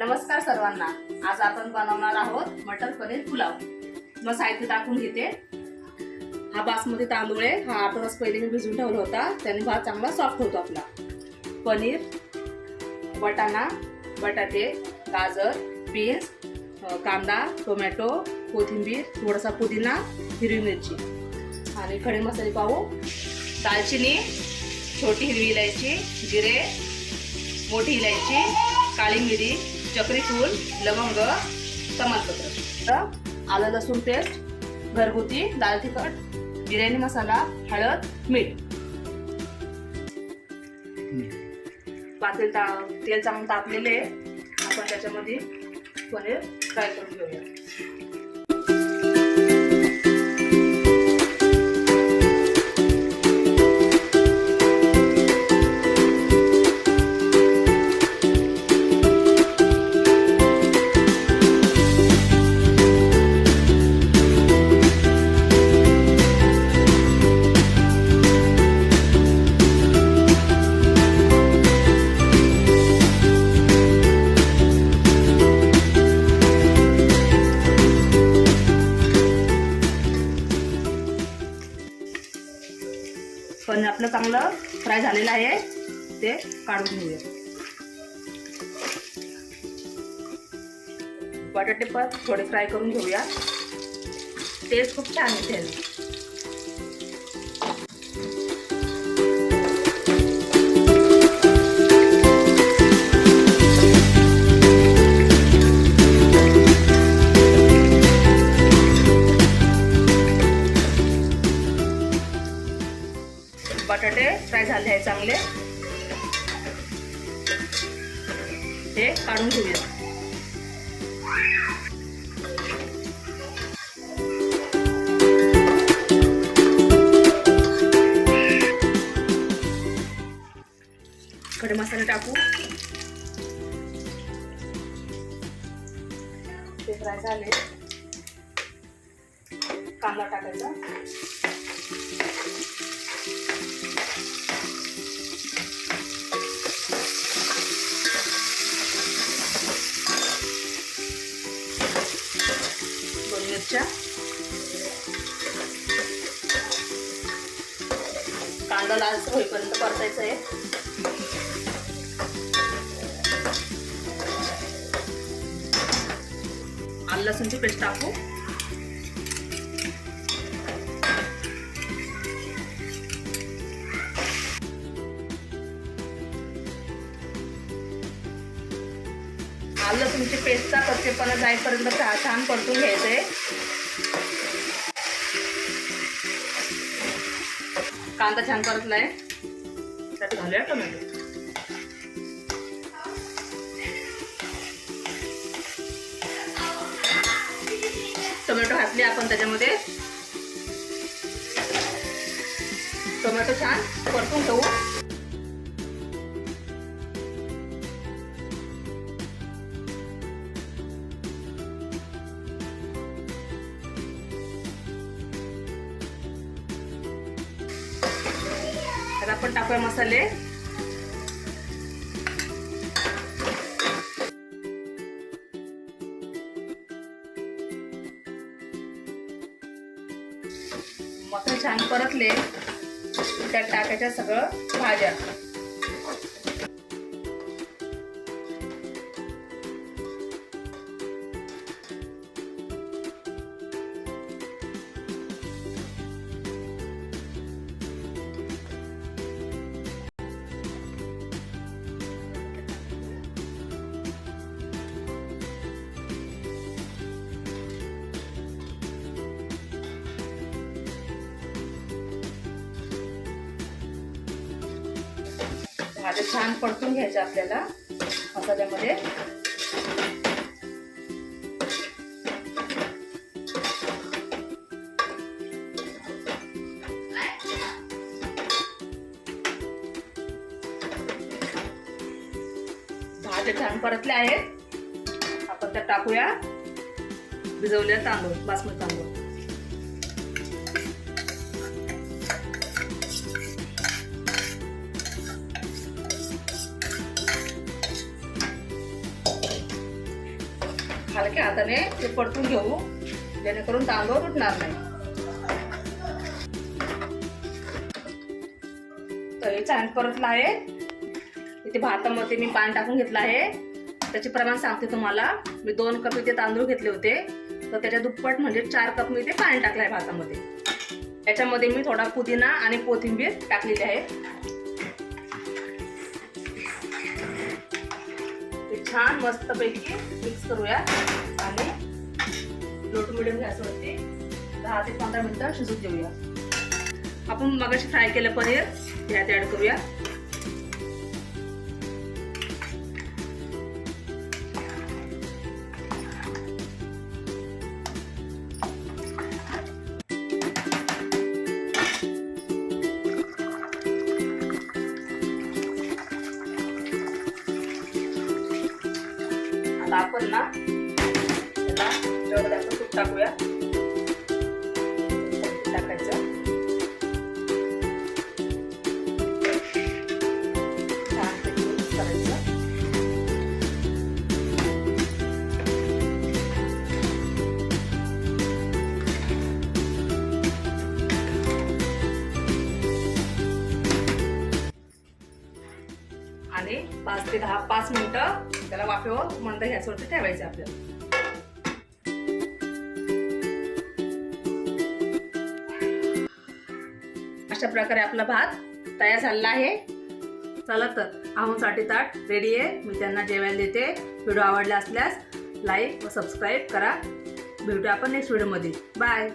नमस्कार सर्वांना. आज आपण बनवणार आहोत मटर पनीर पुलाव. मग साहित्य टाकून घेते. हा बासमती तांदूळ आहे. हा आठ तास पहिले मी भिजून ठेवला होता. त्याने भात चांगला सॉफ्ट होतो आपला. पनीर वटाणा बटाटे गाजर बीन्स कांदा टोमॅटो कोथिंबीर थोडासा पुदिना हिरवी मिरची आणि खडे मसाले पाहू. दालचिनी छोटी हिरवी इलायची जिरे मोठी इलायची काळी मिरी चक्री फूल लवंग तमालपत्र तर आलं लसूण पेस्ट घरगुती दाल तिखट बिर्याणी मसाला हळद मीठ पातेल ता तेल चांगलं तापलेले आहे. आपण त्याच्यामध्ये पनीर फ्राय करून घेऊया आणि आपलं चांगलं फ्राय झालेलं आहे. ते काढून घेऊया. बटाटे पण थोडे फ्राय करून घेऊया. टेस्ट खूप छान येते. आहे चांगले. हे काढून घेऊया. खडे मसाला टाकू. ते फ्राय झाले. कांदा टाकायचा. मिरच्या. कांदा लाल होईपर्यंत परतायचं आहे. आल लसूणची पेस्ट टाकू. लसूणची पेस्टचा कच्चेपणा जाईपर्यंत छा- छान परतून घ्यायचं. आहे कांदा छान परतलाय. त्यात घालूया टोमॅटो. टोमॅटो घातले आपण त्याच्यामध्ये. टोमॅटो छान परतून ठेवू आता आपण टाकूया मसाले. मसाले छान परतले. त्यात टाकायच्या सगळं भाज्या. आता छान परतून घ्यायचं आपल्याला मसाल्यामध्ये. भाज्या छान परतल्या आहेत. आपण त्या टाकूया. भिजवलेला तांदूळ बासमती तांदूळ. हलक्या हाताने ते परतून घेऊ. जेणेकरून तांदूळ तुटणार नाही. तर हे छान परतलं आहे. इथे भातामध्ये मी पाणी टाकून घेतलं आहे. त्याचे प्रमाण सांगते तुम्हाला. मी दोन कप इथे तांदूळ घेतले होते. तर त्याच्या दुप्पट म्हणजे चार कप मी इथे पाणी टाकलं आहे भातामध्ये. याच्यामध्ये मी थोडा पुदिना आणि कोथिंबीर टाकलेली आहे. छान मस्तपैकी मिक्स करूया. आणि लो टू मिडियम गॅसवरती दहा ते पंधरा मिनिटं शिजून देऊया आपण मगाशी फ्राय केलं पनीर यात ऍड करूया. आपण ना त्याला जेवढं जास्त तूप टाकूया पाच ते दहा पाच मिनटं त्याला वाफेवर मंद गॅसवरती ठेवायचं आपल्याला. अशा प्रकारे आपला भात तयार झालेला आहे. चला तर साठी ताट रेडी आहे. मी त्यांना जेवायला देते. व्हिडिओ आवडला असल्यास लाईक व सबस्क्राईब करा. भेटूया आपण नेक्स्ट व्हिडिओमध्ये बाय